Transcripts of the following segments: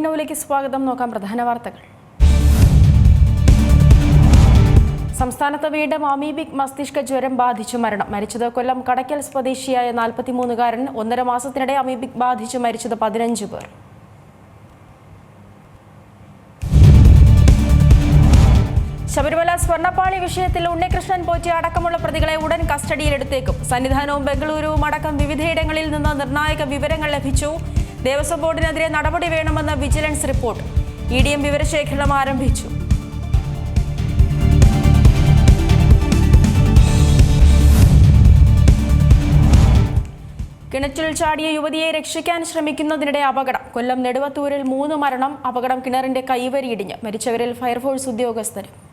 Big നൗവിലേക്ക് സ്വാഗതം. നോക്കാം പ്രധാന വാർത്തകൾ. സംസ്ഥാനത്ത് വീണ്ടും അമീബിക് മസ്തിഷ്ക ജ്വരം ബാധിച്ചു മരണം. മരിച്ചത് കൊല്ലം കടയ്ക്കൽ സ്വദേശിയായ നാൽപ്പത്തിമൂന്നുകാരൻ. ഒന്നര മാസത്തിനിടെ അമീബിക് ബാധിച്ചു മരിച്ചത് പതിനഞ്ച് പേർ. ശബരിമല സ്വർണപ്പാളി വിഷയത്തിൽ ഉണ്ണികൃഷ്ണൻ പോറ്റി അടക്കമുള്ള പ്രതികളെ ഉടൻ കസ്റ്റഡിയിലെടുത്തേക്കും. സന്നിധാനവും ബംഗളൂരുവും അടക്കം വിവിധയിടങ്ങളിൽ നിന്ന് നിർണായക വിവരങ്ങൾ ലഭിച്ചു. ദേവസ്വം ബോർഡിനെതിരെ നടപടി വേണമെന്ന് vigilance report. E D M വിവരശേഖരണം ആരംഭിച്ചു. കിണറ്റിൽ ചാടിയ യുവതിയെ രക്ഷിക്കാൻ ശ്രമിക്കുന്നതിനിടെ അപകടം. കൊല്ലം നെടുവത്തൂരിൽ മൂന്ന് മരണം അപകടം കിണറിന്റെ കൈവരിയിടിഞ്ഞ്. മരിച്ചവരിൽ ഫയർഫോഴ്സ് ഉദ്യോഗസ്ഥരും.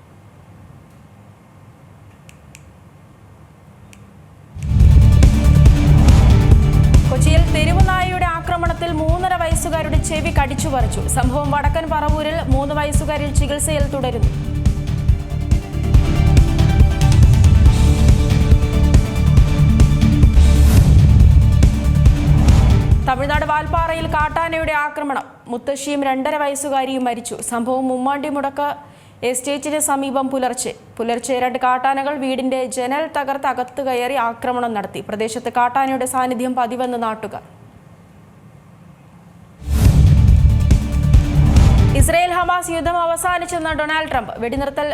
പറിച്ചു സംഭവം വടക്കൻ പറവൂരിൽ മൂന്ന് വയസ്സുകാരിൽ ചികിത്സയിൽ തുടരുന്നു. തമിഴ്നാട് വാൽപ്പാറയിൽ കാട്ടാനയുടെ ആക്രമണം. മുത്തശ്ശിയും രണ്ടര വയസ്സുകാരിയും മരിച്ചു. സംഭവം മുമ്മാണ്ടി മുടക്ക് എസ്റ്റേറ്റിന് സമീപം പുലർച്ചെ. പുലർച്ചെ രണ്ട് കാട്ടാനകൾ വീടിന്റെ ജനൽ തകർത്ത് അകത്തു കയറി ആക്രമണം നടത്തി. പ്രദേശത്ത് കാട്ടാനയുടെ സാന്നിധ്യം പതിവെന്ന് നാട്ടുകാർ. ഹമാസ് യുദ്ധം അവസാനിച്ചെന്ന് ഡൊണാൾഡ് ട്രംപ്. വെടിനിർത്തൽ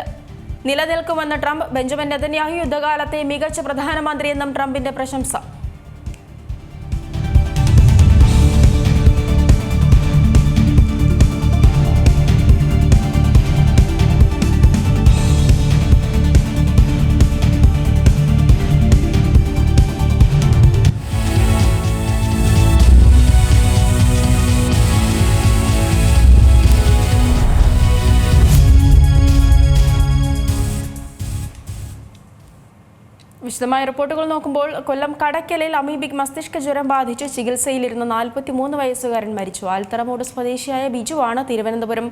നിലനിൽക്കുമെന്ന് ട്രംപ്. ബെഞ്ചമിൻ നെതന്യാഹു യുദ്ധകാലത്തെ മികച്ച പ്രധാനമന്ത്രിയെന്നും ട്രംപിന്റെ പ്രശംസ. വിശദമായ റിപ്പോർട്ടുകൾ നോക്കുമ്പോൾ കൊല്ലം കടയ്ക്കലിൽ അമീബിക് മസ്തിഷ്ക ജ്വരം ബാധിച്ച് ചികിത്സയിലിരുന്ന നാൽപ്പത്തിമൂന്ന് വയസ്സുകാരൻ മരിച്ചു. ആൽത്തറമൂട് സ്വദേശിയായ ബിജുവാണ് തിരുവനന്തപുരം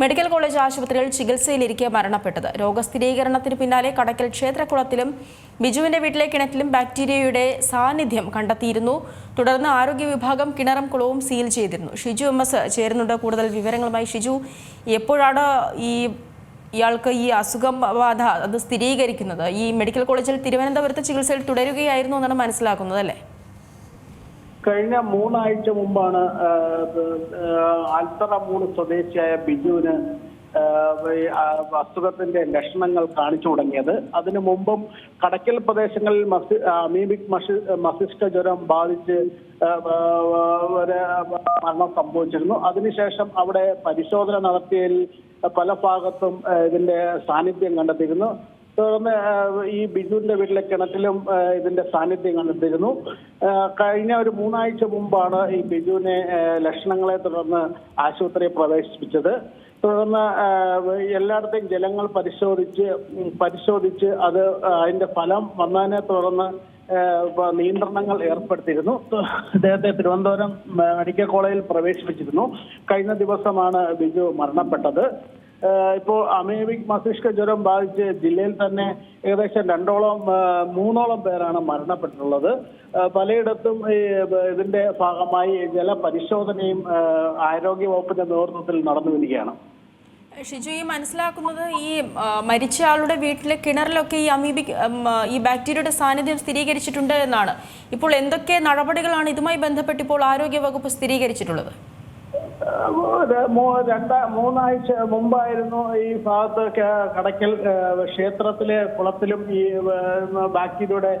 മെഡിക്കൽ കോളേജ് ആശുപത്രിയിൽ ചികിത്സയിലിരിക്കെ മരണപ്പെട്ടത്. രോഗസ്ഥിരീകരണത്തിന് പിന്നാലെ കടക്കൽ ക്ഷേത്രക്കുളത്തിലും ബിജുവിന്റെ വീട്ടിലെ കിണറ്റിലും ബാക്ടീരിയയുടെ സാന്നിധ്യം കണ്ടെത്തിയിരുന്നു. തുടർന്ന് ആരോഗ്യ വിഭാഗം കിണറും കുളവും സീൽ ചെയ്തിരുന്നു. ഷിജു എം എസ് ചേരുന്നുണ്ട്. കൂടുതൽ വിവരങ്ങളുമായി ഷിജു എപ്പോഴാണ് ഈ ഇയാൾക്ക് ഈ അസുഖം ബാധ അത് സ്ഥിരീകരിക്കുന്നത് ഈ മെഡിക്കൽ കോളേജിൽ തിരുവനന്തപുരത്ത് ചികിത്സയിൽ തുടരുകയായിരുന്നു എന്നാണ് മനസ്സിലാക്കുന്നത് അല്ലേ? കഴിഞ്ഞ മൂന്നാഴ്ച മുമ്പാണ് അൽത്തറ മൂന്ന് സ്വദേശിയായ ബിജുവിന് അസുഖത്തിന്റെ ലക്ഷണങ്ങൾ കാണിച്ചു തുടങ്ങിയത്. അതിനു മുമ്പും കടക്കൽ പ്രദേശങ്ങളിൽ മസി അമീബിക് മസ്തിഷ്ക ജ്വരം ബാധിച്ച് മരണം സംഭവിച്ചിരുന്നു. അതിനുശേഷം അവിടെ പരിശോധന നടത്തിയതിൽ പല ഭാഗത്തും ഇതിന്റെ സാന്നിധ്യം കണ്ടെത്തിയിരുന്നു. തുടർന്ന് ഈ ബിജുവിന്റെ വീട്ടിലെ കിണറ്റിലും ഇതിന്റെ സാന്നിധ്യം കണ്ടെത്തിയിരുന്നു. കഴിഞ്ഞ ഒരു മൂന്നാഴ്ച മുമ്പാണ് ഈ ബിജുവിനെ ലക്ഷണങ്ങളെ തുടർന്ന് ആശുപത്രിയിൽ പ്രവേശിപ്പിച്ചത്. തുടർന്ന് എല്ലായിടത്തെയും ജലങ്ങൾ പരിശോധിച്ച് പരിശോധിച്ച് അത് അതിന്റെ ഫലം വന്നതിനെ തുടർന്ന് നിയന്ത്രണങ്ങൾ ഏർപ്പെടുത്തിയിരുന്നു. അദ്ദേഹത്തെ തിരുവനന്തപുരം മെഡിക്കൽ കോളേജിൽ പ്രവേശിപ്പിച്ചിരുന്നു. കഴിഞ്ഞ ദിവസമാണ് ബിജു മരണപ്പെട്ടത്. ഇപ്പോൾ അമീബിക് മസ്തിഷ്ക ജ്വരം ബാധിച്ച് ജില്ലയിൽ തന്നെ ഏകദേശം രണ്ടോളം മൂന്നോളം പേരാണ് മരണപ്പെട്ടിട്ടുള്ളത്. പലയിടത്തും ഇതിന്റെ ഭാഗമായി ജലപരിശോധനയും ആരോഗ്യ വകുപ്പിന്റെ നേതൃത്വത്തിൽ നടന്നു വരികയാണ് ഷിജു ഈ മനസ്സിലാക്കുന്നത് ഈ മരിച്ചയാളുടെ വീട്ടിലെ കിണറിലൊക്കെ ഈ അമീബിക് ഈ ബാക്ടീരിയയുടെ സാന്നിധ്യം സ്ഥിരീകരിച്ചിട്ടുണ്ട് എന്നാണ്. ഇപ്പോൾ എന്തൊക്കെ നടപടികളാണ് ഇതുമായി ബന്ധപ്പെട്ട് ഇപ്പോൾ ആരോഗ്യ വകുപ്പ് സ്ഥിരീകരിച്ചിട്ടുള്ളത്? രണ്ടാ മൂന്നാഴ്ച മുമ്പായിരുന്നു ഈ ഭാഗത്ത് കടക്കൽ ക്ഷേത്രത്തിലെ കുളത്തിലും ഈ ബാക്ടീരിയയുടെ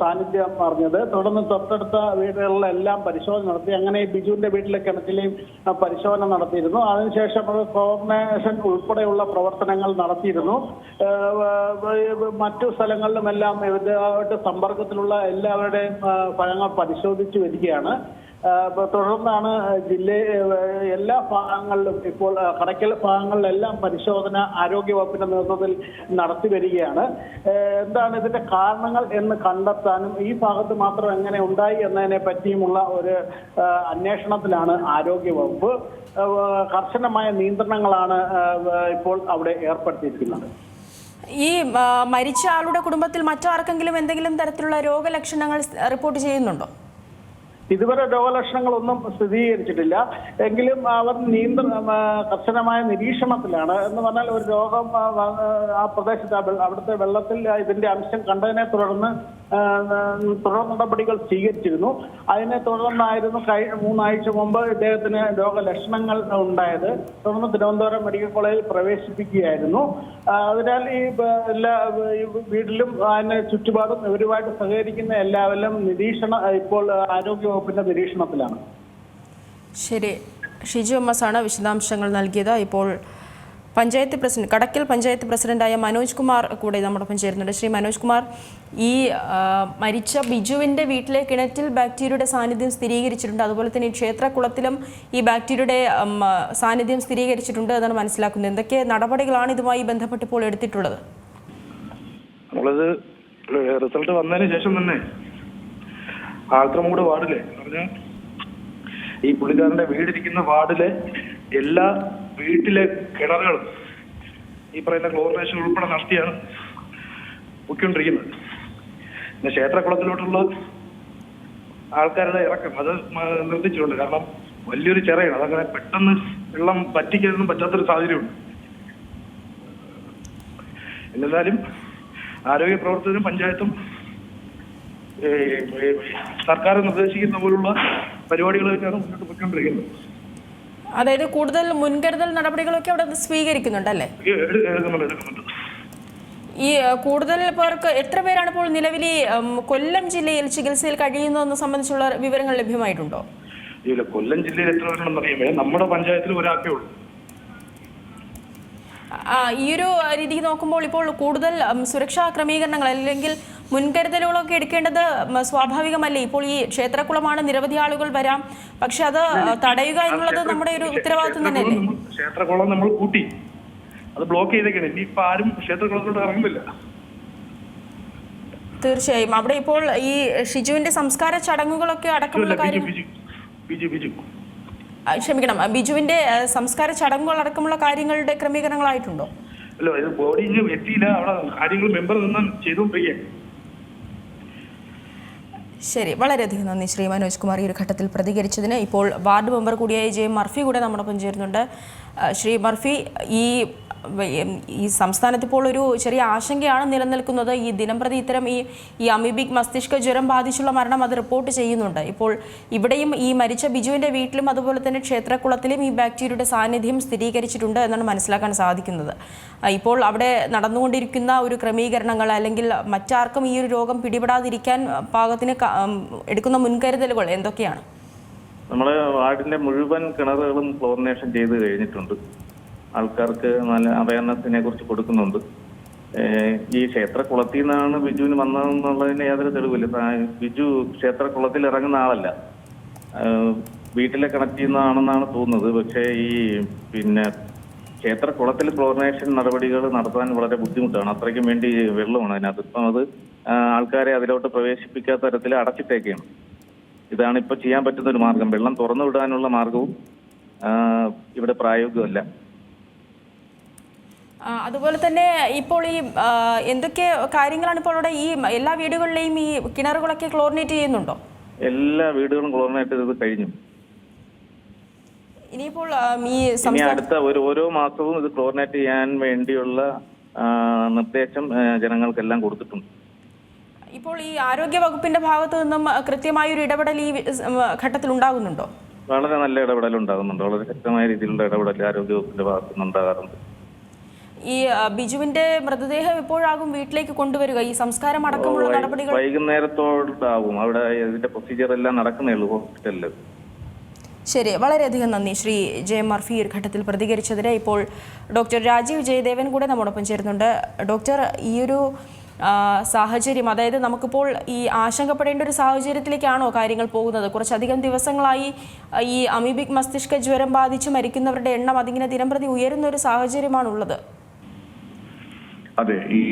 സാന്നിധ്യം അറിഞ്ഞത്. തുടർന്ന് തൊട്ടടുത്ത വീടുകളിലെല്ലാം പരിശോധന നടത്തി. അങ്ങനെ ബിജുവിന്റെ വീട്ടിലെ കിണറ്റിലെയും പരിശോധന നടത്തിയിരുന്നു. അതിനുശേഷം അത് കോർഡിനേഷൻ ഉൾപ്പെടെയുള്ള പ്രവർത്തനങ്ങൾ നടത്തിയിരുന്നു. മറ്റു സ്ഥലങ്ങളിലുമെല്ലാം ഇവരുമായിട്ട് സമ്പർക്കത്തിലുള്ള എല്ലാവരുടെയും ഫലങ്ങൾ പരിശോധിച്ചു വരികയാണ്. തുടർന്നാണ് ജില്ല എല്ലാ ഭാഗങ്ങളിലും ഇപ്പോൾ കടയ്ക്കൽ ഭാഗങ്ങളിലെല്ലാം പരിശോധന ആരോഗ്യ വകുപ്പിന്റെ നേതൃത്വത്തിൽ നടത്തി വരികയാണ്. എന്താണ് ഇതിന്റെ കാരണങ്ങൾ എന്ന് കണ്ടെത്താനും ഈ ഭാഗത്ത് മാത്രം എങ്ങനെ ഉണ്ടായി എന്നതിനെ പറ്റിയുമുള്ള ഒരു അന്വേഷണത്തിലാണ് ആരോഗ്യ വകുപ്പ് ആ, കർശനമായ നിയന്ത്രണങ്ങളാണ് ഇപ്പോൾ അവിടെ ഏർപ്പെടുത്തിയിരിക്കുന്നത്. ഈ മരിച്ച ആളുടെ കുടുംബത്തിൽ മറ്റാർക്കെങ്കിലും എന്തെങ്കിലും തരത്തിലുള്ള രോഗലക്ഷണങ്ങൾ റിപ്പോർട്ട് ചെയ്യുന്നുണ്ടോ? ഇതുവരെ രോഗലക്ഷണങ്ങളൊന്നും സ്ഥിരീകരിച്ചിട്ടില്ല. എങ്കിലും അവർ നിയന്ത്ര കർശനമായ നിരീക്ഷണത്തിലാണ്. എന്ന് പറഞ്ഞാൽ ഒരു രോഗം ആ, പ്രദേശത്ത് അവിടുത്തെ വെള്ളത്തിൽ ഇതിന്റെ അംശം കണ്ടതിനെ തുടർന്ന് തുടർ നടപടികൾ സ്വീകരിച്ചിരുന്നു. അതിനെ തുടർന്നായിരുന്നു കഴിഞ്ഞ മൂന്നാഴ്ച മുമ്പ് ഇദ്ദേഹത്തിന് രോഗലക്ഷണങ്ങൾ ഉണ്ടായത്. തുടർന്ന് തിരുവനന്തപുരം മെഡിക്കൽ കോളേജിൽ പ്രവേശിപ്പിക്കുകയായിരുന്നു. അതിനാൽ ഈ എല്ലാ വീട്ടിലും അതിന് ചുറ്റുപാടും ഇവരുമായിട്ട് സഹകരിക്കുന്ന എല്ലാവരും നിരീക്ഷണ ഇപ്പോൾ ആരോഗ്യവകുപ്പിന്റെ നിരീക്ഷണത്തിലാണ്. ശരി. ഷിജു എം എസ് ആണ് വിശദാംശങ്ങൾ നൽകിയത്. ഇപ്പോൾ പഞ്ചായത്ത് പ്രസിഡന്റ് കടക്കൽ പഞ്ചായത്ത് പ്രസിഡന്റായ മനോജ് കുമാർ കൂടെ നമ്മോടൊപ്പം ചേരുന്നുണ്ട്. ശ്രീ മനോജ് കുമാർ ഈ മരിച്ച ബിജുവിന്റെ വീട്ടിലെ കിണറ്റിൽ ബാക്ടീരിയയുടെ സാന്നിധ്യം സ്ഥിരീകരിച്ചിട്ടുണ്ട്. അതുപോലെ തന്നെ ഈ ക്ഷേത്രക്കുളത്തിലും ഈ ബാക്ടീരിയയുടെ സാന്നിധ്യം സ്ഥിരീകരിച്ചിട്ടുണ്ട് എന്നാണ് മനസ്സിലാക്കുന്നത്. എന്തൊക്കെ നടപടികളാണ് ഇതുമായി ബന്ധപ്പെട്ട് ഇപ്പോൾ എടുത്തിട്ടുള്ളത്? നമ്മളത് റിസൾട്ട് വന്നതിന് ശേഷം തന്നെ ആൾത്രമൂട് വാർഡിലെ ഈ പുള്ളിക്കാരന്റെ വീടിരിക്കുന്ന വാർഡിലെ എല്ലാ വീട്ടിലെ കിണറുകളും ഈ പറയുന്ന ക്ലോറിനേഷൻ ഉൾപ്പെടെ നടത്തിയാണ് പൊയ്ക്കൊണ്ടിരിക്കുന്നത്. പിന്നെ ക്ഷേത്രക്കുളത്തിലോട്ടുള്ള ആൾക്കാരുടെ ഇറക്കം അത് നിർത്തിച്ചിട്ടുണ്ട്. കാരണം വലിയൊരു ചിറയാണ്. അതങ്ങനെ പെട്ടെന്ന് വെള്ളം പറ്റിക്കാനൊന്നും പറ്റാത്തൊരു സാഹചര്യമുണ്ട്. എന്നിരുന്നാലും ആരോഗ്യ പ്രവർത്തകരും പഞ്ചായത്തും സർക്കാർ നിർദ്ദേശിക്കുന്ന പോലുള്ള പരിപാടികൾ തന്നെയാണ് മുന്നോട്ട് പോയിക്കൊണ്ടിരിക്കുന്നത്. അതായത് കൂടുതൽ മുൻകരുതൽ നടപടികളൊക്കെ അവിടെ സ്വീകരിക്കുന്നുണ്ടല്ലേ? ഈ കൂടുതൽ പേർക്ക് എത്ര പേരാണ് ഇപ്പോൾ നിലവിൽ കൊല്ലം ജില്ലയിൽ ചികിത്സയിൽ കഴിയുന്നതെന്ന് സംബന്ധിച്ചുള്ള വിവരങ്ങൾ ലഭ്യമായിട്ടുണ്ടോ? ഇല്ല കൊല്ലം ജില്ലയിൽ എത്ര പേരുണ്ടെന്ന് അറിയാമേ നമ്മുടെ പഞ്ചായത്തിൽ ഒരാൾക്കേ ഉള്ളൂ. ഈ ഒരു രീതിക്ക് നോക്കുമ്പോൾ ഇപ്പോൾ കൂടുതൽ സുരക്ഷാ ക്രമീകരണങ്ങൾ അല്ലെങ്കിൽ മുൻകരുതലുകളൊക്കെ എടുക്കേണ്ടത് സ്വാഭാവികമല്ലേ? ഇപ്പോൾ ഈ ക്ഷേത്രക്കുളമാണ് നിരവധി ആളുകൾ വരാം. പക്ഷെ അത് തടയുക എന്നുള്ളത് നമ്മുടെ ഒരു ഉത്തരവാദിത്വം തന്നെയല്ലേ? ക്ഷേത്രകുളം നമ്മൾ- കൂട്ടി. അത് ബ്ലോക്ക് ചെയ്തേക്കാണ്. ഇനിയിപ്പോ ആരും ക്ഷേത്രകുളത്തോട്ട് ഇറങ്ങുന്നില്ല. തീർച്ചയായും. അവിടെ ഇപ്പോൾ ഈ ഷിജുവിന്റെ സംസ്കാര ചടങ്ങുകളൊക്കെ അടക്കമുള്ള കാര്യം ബിജു ബിജു. ക്ഷമിക്കണം. ബിജുവിന്റെ സംസ്കാര ചടങ്ങുകൾ അടക്കമുള്ള കാര്യങ്ങളുടെ ക്രമീകരണങ്ങളായിട്ടുണ്ടോ? അല്ലോ ഇത് എത്തിയില്ല. അവിടെ കാര്യങ്ങൾ മെമ്പർ നിന്ന് ചെയ്തുകൊണ്ടിരിക്കുകയാണ്. ശരി. വളരെയധികം നന്ദി ശ്രീ മനോജ് കുമാർ ഈ ഒരു ഘട്ടത്തിൽ പ്രതികരിച്ചതിന്. ഇപ്പോൾ വാർഡ് മെമ്പർ കൂടിയായ ജെ മർഫി കൂടെ നമ്മോടൊപ്പം ചേരുന്നുണ്ട്. ശ്രീ മർഫി ഈ ഈ സംസ്ഥാനത്ത് ഇപ്പോൾ ഒരു ചെറിയ ആശങ്കയാണ് നിലനിൽക്കുന്നത്. ഈ ദിനംപ്രതി ഇത്തരം ഈ ഈ അമീബിക് മസ്തിഷ്ക ജ്വരം ബാധിച്ചുള്ള മരണം അത് റിപ്പോർട്ട് ചെയ്യുന്നുണ്ട്. ഇപ്പോൾ ഇവിടെയും ഈ മരിച്ച ബിജുവിന്റെ വീട്ടിലും അതുപോലെ തന്നെ ക്ഷേത്രക്കുളത്തിലും ഈ ബാക്ടീരിയയുടെ സാന്നിധ്യം സ്ഥിരീകരിച്ചിട്ടുണ്ട് എന്നാണ് മനസ്സിലാക്കാൻ സാധിക്കുന്നത്. ഇപ്പോൾ അവിടെ നടന്നുകൊണ്ടിരിക്കുന്ന ഒരു ക്രമീകരണങ്ങൾ അല്ലെങ്കിൽ മറ്റാർക്കും ഈ ഒരു രോഗം പിടിപെടാതിരിക്കാൻ പാകത്തിന് എടുക്കുന്ന മുൻകരുതലുകൾ എന്തൊക്കെയാണ്? നമ്മൾ വാർഡിന്റെ മുഴുവൻ കിണറുകളും ക്ലോറിനേഷൻ ചെയ്ത് കഴിഞ്ഞിട്ടുണ്ട്. ആൾക്കാർക്ക് നല്ല അവയർനെസ്സിനെ കുറിച്ച് കൊടുക്കുന്നുണ്ട്. ഈ ക്ഷേത്രക്കുളത്തിൽ നിന്നാണ് ബിജുവിന് വന്നതെന്നുള്ളതിന് യാതൊരു തെളിവില്ല. ബിജു ക്ഷേത്രക്കുളത്തിൽ ഇറങ്ങുന്ന ആളല്ല. വീട്ടിലെ കണക്ട് ചെയ്യുന്നതാണെന്നാണ് തോന്നുന്നത്. പക്ഷേ ഈ പിന്നെ ക്ഷേത്രക്കുളത്തിൽ ക്ലോറിനേഷൻ നടപടികൾ നടത്താൻ വളരെ ബുദ്ധിമുട്ടാണ്. അത്രയ്ക്കും വേണ്ടി വെള്ളമാണ് അതിനകത്ത്. ഇപ്പം അത് ആൾക്കാരെ അതിലോട്ട് പ്രവേശിപ്പിക്കാത്ത തരത്തിൽ അടച്ചിട്ടേക്കാണ്. ഇതാണ് ഇപ്പൊ ചെയ്യാൻ പറ്റുന്ന ഒരു മാർഗം. വെള്ളം തുറന്നു വിടാനുള്ള മാർഗവും ഇവിടെ പ്രായോഗികമല്ല. അതുപോലെ തന്നെ ഇപ്പോൾ ഈ എന്തൊക്കെ കാര്യങ്ങളാണ് ഇപ്പോൾ അവിടെ ഈ എല്ലാ വീടുകളിലെയും ഈ കിണറുകളൊക്കെ ക്ലോറിനേറ്റ് ചെയ്യുന്നുണ്ടോ? എല്ലാ വീടുകളും ക്ലോറിനേറ്റ് ചെയ്ത് കഴിഞ്ഞു. ഇനിയിപ്പോൾ ഈ ഇനി അടുത്ത ഒരു ഓരോ മാസവും ഇത് ക്ലോറിനേറ്റ് ചെയ്യാൻ വേണ്ടിയുള്ള നിർദ്ദേശം ജനങ്ങൾക്കെല്ലാം കൊടുത്തിട്ടുണ്ട്. ഇപ്പോൾ ഈ ആരോഗ്യ വകുപ്പിന്റെ ഭാഗത്തു നിന്നും കൃത്യമായ ഒരു ഇടപെടൽ ഈ ഘട്ടത്തിൽ ഉണ്ടാകുന്നുണ്ടോ? വളരെ നല്ല ഇടപെടൽ ഉണ്ടാകുന്നുണ്ട്. വളരെ ശക്തമായ രീതിയിലുള്ള ഇടപെടൽ ആരോഗ്യ വകുപ്പിന്റെ ഭാഗത്തു നിന്നുണ്ടാകാറുണ്ട്. ഈ ബിജുവിന്റെ മൃതദേഹം എപ്പോഴാകും വീട്ടിലേക്ക് കൊണ്ടുവരിക. ഈ സംസ്കാരം അടക്കമുള്ള നടപടികൾ വൈകുന്നേരത്തോടാകും അവിടെ ഇതിന്റെ പ്രൊസീജിയർ എല്ലാം നടക്കുന്നേ ഉള്ളൂ ഹോസ്പിറ്റലിൽ ശരി. വളരെയധികം നന്ദി. ശ്രീ ജെ മർഫി ഈ ഘട്ടത്തിൽ പ്രതികരിച്ചതിന് ഇപ്പോൾ ഡോക്ടർ രാജീവ് ജയദേവൻ കൂടെ നമ്മോടൊപ്പം ചേരുന്നുണ്ട്. ഡോക്ടർ ഈ ഒരു സാഹചര്യം അതായത് നമുക്കിപ്പോൾ ഈ ആശങ്കപ്പെടേണ്ട ഒരു സാഹചര്യത്തിലേക്കാണോ കാര്യങ്ങൾ പോകുന്നത്? കുറച്ചധികം ദിവസങ്ങളായി ഈ അമീബിക് മസ്തിഷ്ക ജ്വരം ബാധിച്ച് മരിക്കുന്നവരുടെ എണ്ണം അതിങ്ങനെ ദിനംപ്രതി ഉയരുന്ന ഒരു സാഹചര്യമാണുള്ളത്. അതെ ഈ